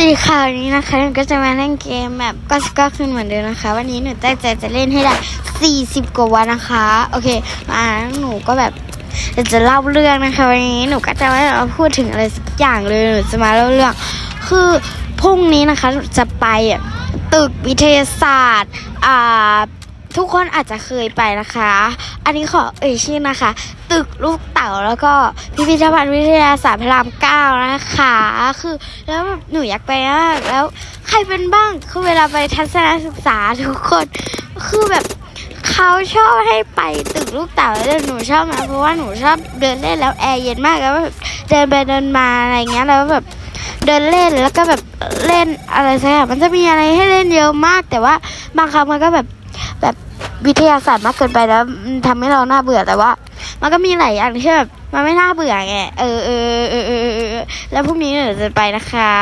สวัสดีค่ะวันนี้นะคะหนูก็จะมาเล่นเกมแบบก็สก็ขึ้นเหมือนเดิมนะคะ วันนี้หนูตั้งใจจะเล่นให้ได้ 40 กว่าวันนะคะ โอเคมาหนูก็แบบจะเล่าเรื่องนะคะ วันนี้หนูก็จะไม่มาพูดถึงอะไรสักอย่างเลยหนูจะมาเล่าเรื่อง คือพรุ่งนี้นะคะหนูจะไปอะตึกวิทยาศาสตร์อ่า ทุกคนอาจจะเคยไปนะคะ อันนี้ขอเอ่ยชื่อนะคะ ตึกลูกเต๋าแล้วก็พิพิธภัณฑ์วิทยาศาสตร์พระรามเก้านะคะ คือแล้วแบบหนูอยากไปมากแล้วใครเป็นบ้างคือเวลาไปทัศนศึกษาทุกคนคือแบบเขาชอบให้ไปตึกลูกเต๋าแล้วหนูชอบนะเพราะว่าหนูชอบเดินเล่นแล้วแอร์เย็นมากแล้วแบบเดินไปเดินมาอะไรเงี้ยแล้วแบบเดินเล่นแล้วก็แบบเล่นอะไรสักอย่างมันจะมีอะไรให้เล่นเยอะมาก แต่ว่าบางครั้งมันก็แบบแบบ วิทยาศาสตร์มากเกินไปแล้วมันทำให้เราน่าเบื่อแต่ว่า มันก็มีหลายอย่างที่แบบมันไม่น่าเบื่อไงเออเออเออเออเออแล้วพรุ่งนี้หนูจะไปนะคะ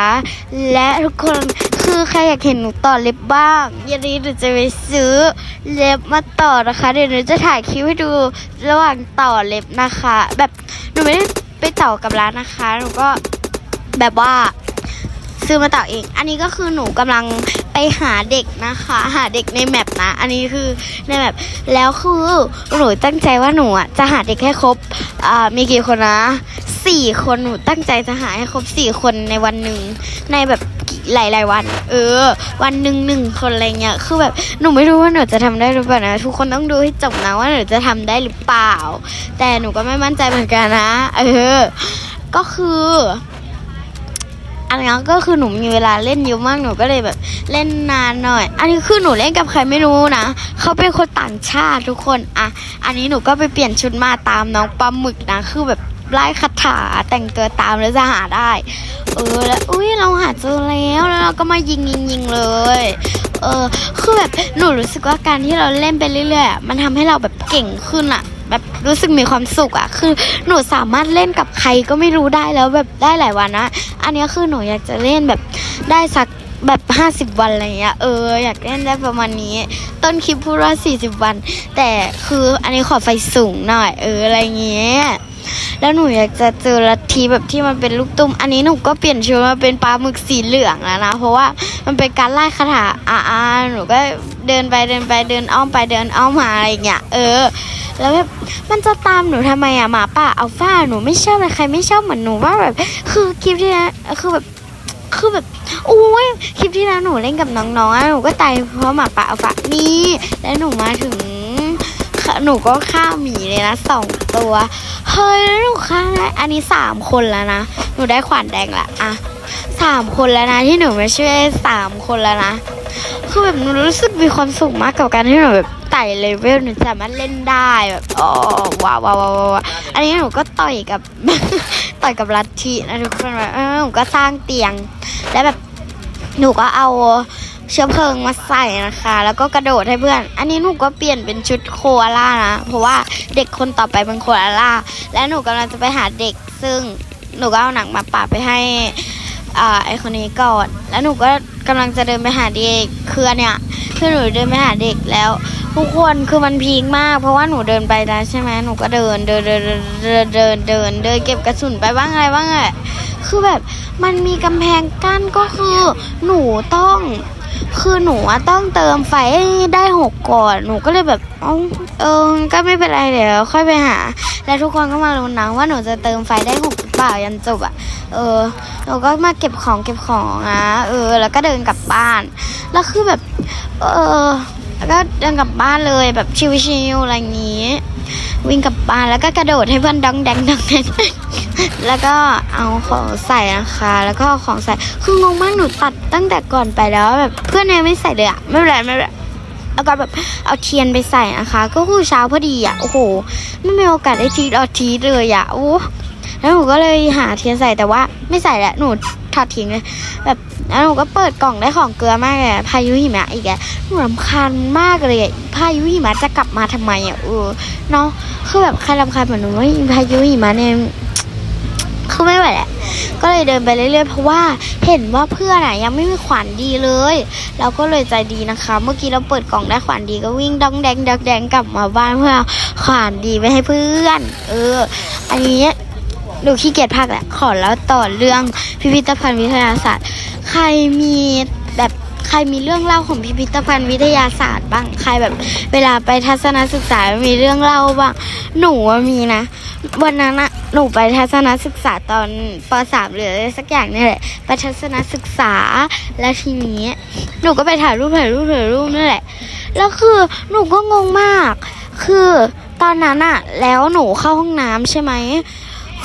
และทุกคนคือใครอยากเห็นหนูต่อเล็บบ้างอย่าลืมหนูจะไปซื้อเล็บมาต่อนะคะ เดี๋ยวหนูจะถ่ายคลิปให้ดูระหว่างต่อเล็บนะคะ แบบหนูไม่ได้ไปต่อกับร้านนะคะหนูก็แบบว่าซื้อมาต่อเอง อันนี้ก็คือหนูกำลัง ไปหาเด็กนะคะ หาเด็กในแมปนะ อันนี้คือในแมปแล้วคือหนูตั้งใจว่าหนูอะจะหาเด็กให้ครบอ่ามีกี่คนนะสี่คนหนูตั้งใจจะหาให้ครบสี่คนในวันหนึ่งในแบบหลายๆวัน เออ วันหนึ่งหนึ่งคนอะไรเงี้ยคือแบบหนูไม่รู้ว่าหนูจะทำได้หรือเปล่านะทุกคนต้องดูให้จบนะว่าหนูจะทำได้หรือเปล่า แต่หนูก็ไม่มั่นใจเหมือนกันนะ เออ ก็คือ อันนี้ก็คือหนูมีเวลาเล่นเยอะมากหนูก็เลยแบบเล่นนานหน่อย อันนี้คือหนูเล่นกับใครไม่รู้นะเขาเป็นคนต่างชาติทุกคนอะอันนี้หนูก็ไปเปลี่ยนชุดมาตามน้องปลาหมึกนะคือแบบไล่คาถาแต่งตัวตามแล้วจะหาได้ เออแล้วอุ้ยเราหาเจอแล้วแล้วเราก็มายิงยิงยิงเลย เออคือแบบหนูรู้สึกว่าการที่เราเล่นไปเรื่อยๆมันทำให้เราแบบเก่งขึ้นอะ รู้สึกมีความสุขอะคือหนูสามารถเล่นกับใครก็ไม่รู้ได้แล้วแบบได้หลายวันนะอันนี้คือหนูอยากจะเล่นแบบได้สักแบบห้าสิบวันอะไรเงี้ย เออ อยากเล่นได้ประมาณนี้ ต้นคลิปพูดว่าสี่สิบวัน แต่คืออันนี้ขอไฟสูงหน่อย เออ อะไรเงี้ย แล้วหนูอยากจะเจอลัทธิแบบที่มันเป็นลูกตุ้ม อันนี้หนูก็เปลี่ยนชุดมาเป็นปลาหมึกสีเหลืองแล้วนะ เพราะว่ามันเป็นการไล่คาถาอ่าอาหนูก็ เดินไปเดินไปเดินอ้อมไปเดินอ้อมมาอะไรเงี้ยเออ แล้วแบบมันจะตามหนูทำไมอะหมาป่าอัลฟาหนูไม่ชอบเลยใครไม่ชอบเหมือนหนูว่าแบบ คือคลิปที่แล้วคือแบบคือแบบโอ้ยคลิปที่แล้วหนูเล่นกับน้องๆหนูก็ตายเพราะหมาป่าอัลฟานี่แล้วหนูมาถึงหนูก็ฆ่าหมีเลยนะสองตัวเฮ้ยแล้วหนูฆ่าได้อันนี้สามคนแล้วนะหนูได้ขวานแดงละอะสามคนแล้วนะที่หนูมาช่วยสามคนแล้วนะ คือแบบหนูรู้สึกมีความสุขมากกับการที่หนูแบบไต่เลเวลหนูสามารถเล่นได้แบบอ๋อว้าวว้าวว้าวว้าวอันนี้หนูก็ต่อยกับ ต่อยกับลัทธินะทุกคนแบบเออหนูก็สร้างเตียง แล้วแบบหนูก็เอาเชื้อเพลิงมาใส่นะคะ แล้วก็กระโดดให้เพื่อน อันนี้หนูก็เปลี่ยนเป็นชุดโคอาล่านะ เพราะว่าเด็กคนต่อไปเป็นโคอาล่า และหนูกำลังจะไปหาเด็ก ซึ่งหนูก็เอาหนังมาป่าไปให้อ่าไอคนนี้ก่อน แล้วหนูก็ กำลังจะเดินไปหาเด็กคือเนี่ยคือหนูเดินไปหาเด็กแล้ว ทุกคนคือมันพีคมาก เพราะว่าหนูเดินไปแล้วใช่ไหมหนูก็เดินเดินเดินเดินเดินเดินเดินเก็บกระสุนไปบ้างอะไรบ้างอะคือแบบมันมีกำแพงกั้นก็คือหนูต้อง คือหนูว่าต้องเติมไฟได้หกก่อน หนูก็เลยแบบเอ้าเออก็ไม่เป็นไรเดี๋ยวค่อยไปหา แล้วทุกคนก็มาลุ้นนะว่าหนูจะเติมไฟได้หกหรือเปล่ายันจบอะ เออ หนูก็มาเก็บของเก็บของนะ เออ แล้วก็เดินกลับบ้าน แล้วคือแบบ เออ แล้วก็เดินกลับบ้านเลยแบบชิวๆอะไรอย่างนี้ วิ่งกลับบ้านแล้วก็กระโดดให้เพื่อนดังแดงดังแดงแล้วก็เอาของใส่นะคะ แล้วก็เอาของใส่คืองงมากหนูตัดตั้งแต่ก่อนไปแล้วแบบเพื่อนยังไม่ใส่เลยอะไม่เป็นไรไม่เป็นไรแล้วก็แบบเอาเทียนไปใส่นะคะ ก็คือเช้าพอดีอะโอ้โหไม่มีโอกาสได้ทีเอาทีเลยอะโอ้แล้วหนูก็เลยหาเทียนใส่แต่ว่าไม่ใส่แล้วหนู ถอดทิ้งเลยแบบแล้วหนูก็เปิดกล่องได้ของเกลือมากเลยพายุหิมะอีกอะหนูรำคาญมากเลยพายุหิมะจะกลับมาทำไมอะเออเนาะคือแบบใครรำคาญเหมือนหนูว่าพายุหิมะเนี่ยคือไม่ไหวแหละก็เลยเดินไปเรื่อยๆเพราะว่าเห็นว่าเพื่อนอะยังไม่มีขวานดีเลย เราก็เลยใจดีนะคะ เมื่อกี้เราเปิดกล่องได้ขวานดีก็วิ่งดองแดงดองแดงกลับมาบ้านเพื่อขวานดีไปให้เพื่อน เออ อันนี้ หนูขี้เกียจพากแหละ ขอแล้วต่อเรื่องพิพิธภัณฑ์วิทยาศาสตร์ ใครมีแบบใครมีเรื่องเล่าของพิพิธภัณฑ์วิทยาศาสตร์บ้าง ใครแบบ เวลาไปทัศนศึกษา มีเรื่องเล่าบ้าง หนูมีนะ วันนั้นอะหนูไปทัศนศึกษาตอนป .3 หรืออะไรสักอย่างนี่แหละ ไปทัศนศึกษา แล้วทีนี้ หนูก็ไปถ่ายรูปถ่ายรูปถ่ายรูปนั่นแหละ แล้วคือหนูก็งงมาก คือตอนนั้นอะแล้วหนูเข้าห้องน้ำใช่ไหม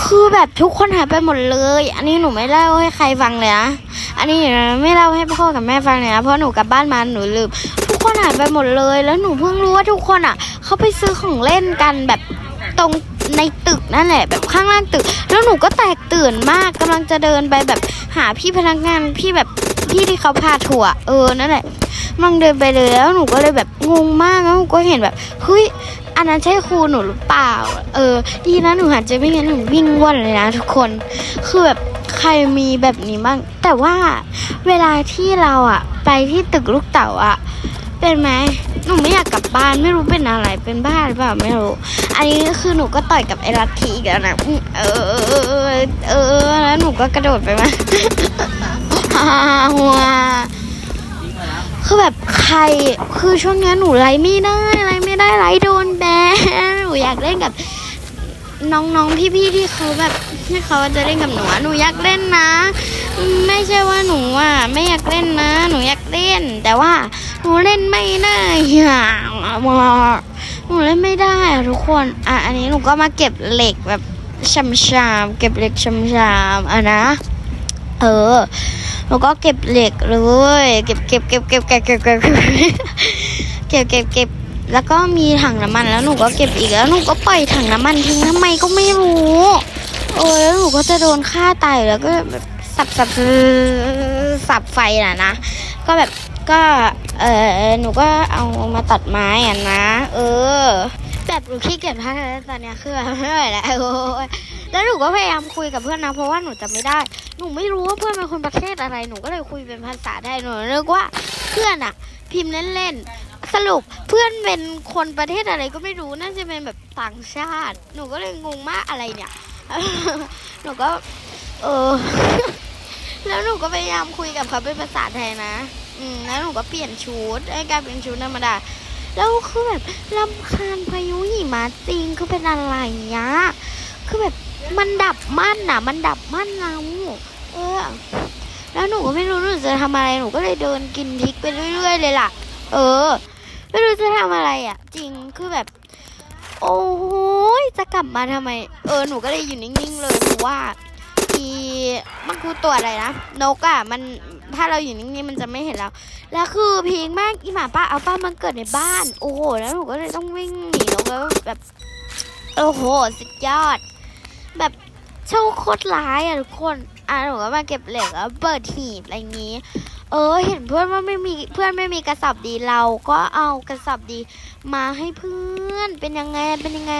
คือแบบทุกคนหายไปหมดเลย อันนี้หนูไม่เล่าให้ใครฟังเลยนะ อันนี้หนูไม่เล่าให้พ่อกับแม่ฟังเลยนะ เพราะหนูกลับบ้านมาหนูลืม ทุกคนหายไปหมดเลย แล้วหนูเพิ่งรู้ว่าทุกคนอะ เขาไปซื้อของเล่นกันแบบตรงในตึกนั่นแหละ แบบข้างล่างตึก แล้วหนูก็แตกตื่นมากกำลังจะเดินไปแบบหาพี่พนักงานพี่แบบพี่ที่เขาพาทัวเออนั่นแหละกำลังเดินไปเลยแล้วหนูก็เลยแบบงงมากแล้วหนูก็เห็นแบบเฮ้ย อันนั้นใช่ครูหนูหรือเปล่า เออ ดีนะหนูหันใจไม่งั้นหนูวิ่งว่อนเลยนะทุกคน คือแบบใครมีแบบนี้บ้าง แต่ว่าเวลาที่เราอะไปที่ตึกลูกเต๋าอะเป็นไหมหนูไม่อยากกลับบ้านไม่รู้เป็นอะไรเป็นบ้าหรือเปล่าไม่รู้ อันนี้คือหนูก็ต่อยกับไอ้ลัทธิอีกแล้วนะเออเออเออแล้วหนูก็กระโดดไปมาฮ่าหัว คือแบบใครคือช่วงนี้หนูไลฟ์ไม่ได้ไลฟ์ไม่ได้ไลฟ์โดนแบนหนูอยากเล่นกับน้องๆพี่ๆที่เขาแบบที่เขาจะเล่นกับหนูหนูอยากเล่นนะ ไม่ใช่ว่าหนูอะไม่อยากเล่นนะ หนูอยากเล่น แต่ว่าหนูเล่นไม่ได้อะหนูเล่นไม่ได้อะทุกคนอะอันนี้หนูก็มาเก็บเหล็กแบบช้ำๆเก็บเหล็กช้ำๆอะนะ เออ แล้วก็เก็บเหล็กเลยเก็บเก็บเก็บเก็บเก็บเก็บเก็บเก็บเก็บเก็บแล้วก็มีถังน้ำมันแล้วหนูก็เก็บอีกแล้วหนูก็ปล่อยถังน้ำมันทิ้งทำไมก็ไม่รู้เออแล้วหนูก็จะโดนฆ่าตายแล้วก็แบบสับสับสับไฟน่ะนะก็แบบก็เออหนูก็เอามาตัดไม้อะนะ เออ แบบหนูขี้เกียจพักแล้วตอนเนี้ยคือแบบไม่ไหวแล้วโอ้ แล้วหนูก็พยายามคุยกับเพื่อนนะเพราะว่าหนูจำไม่ได้ หนูไม่รู้ว่าเพื่อนเป็นคนประเทศอะไรหนูก็เลยคุยเป็นภาษาไทยหนูนึกว่าเพื่อนอะพิมพ์เล่นๆสรุปเพื่อนเป็นคนประเทศอะไรก็ไม่รู้น่าจะเป็นแบบต่างชาติ หนูก็เลยงงมากอะไรเนี่ย หนูก็ เออ แล้วหนูก็พยายามคุยกับเขาเป็นภาษาไทยนะ อืมแล้วหนูก็เปลี่ยนชุดให้กลายเป็นชุดธรรมดาแล้วคือแบบลำคาญพายุหิมะจริงคือเป็นอะไรเนี้ยคือแบบ มันดับมั่นน่ะ มันดับมั่นเราเออ แล้วหนูก็ไม่รู้หนูจะทำอะไรหนูก็เลยเดินกินพริกไปเรื่อย ๆ เลยล่ะ เออ ไม่รู้จะทำอะไรอะ จริงคือแบบ โอ้โหยจะกลับมาทำไม เออหนูก็เลยอยู่นิ่งๆเลยเพราะว่าอีมันคือตัวอะไรนะนกอะมันถ้าเราอยู่นิ่งๆมันจะไม่เห็นเราแล้วคือพีคมากอีหมาป้าเอาป้ามันเกิดในบ้าน โอ้โหแล้วหนูก็เลยต้องวิ่งหนีนกแล้วแบบโอ้โหสุดยอด แบบโชคโคตรร้ายอะทุกคนอะหนูก็มาเก็บเหล็กแล้วเปิดหีบอะไรงนี้ เออ เห็นเพื่อนว่าไม่มีเพื่อนไม่มีกระสอบดีเราก็เอากระสอบดีมาให้เพื่อนเป็นยังไงเป็นยังไง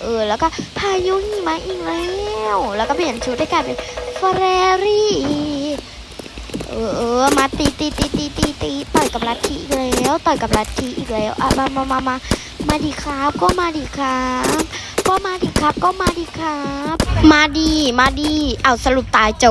เออแล้วก็พายุหิมะอีกแล้วแล้วก็เปลี่ยนชุดได้กลายเป็นเฟรรี่เออเออมาตีตีตีตีตีตีต่อยกับลัทธิอีกแล้วต่อยกับลัทธิอีกแล้วอะมามามามามาดีครับก็มาดีครับ ก็มาดิครับ ก็มาดิครับ มาดี มาดี เอาสรุปตายจบ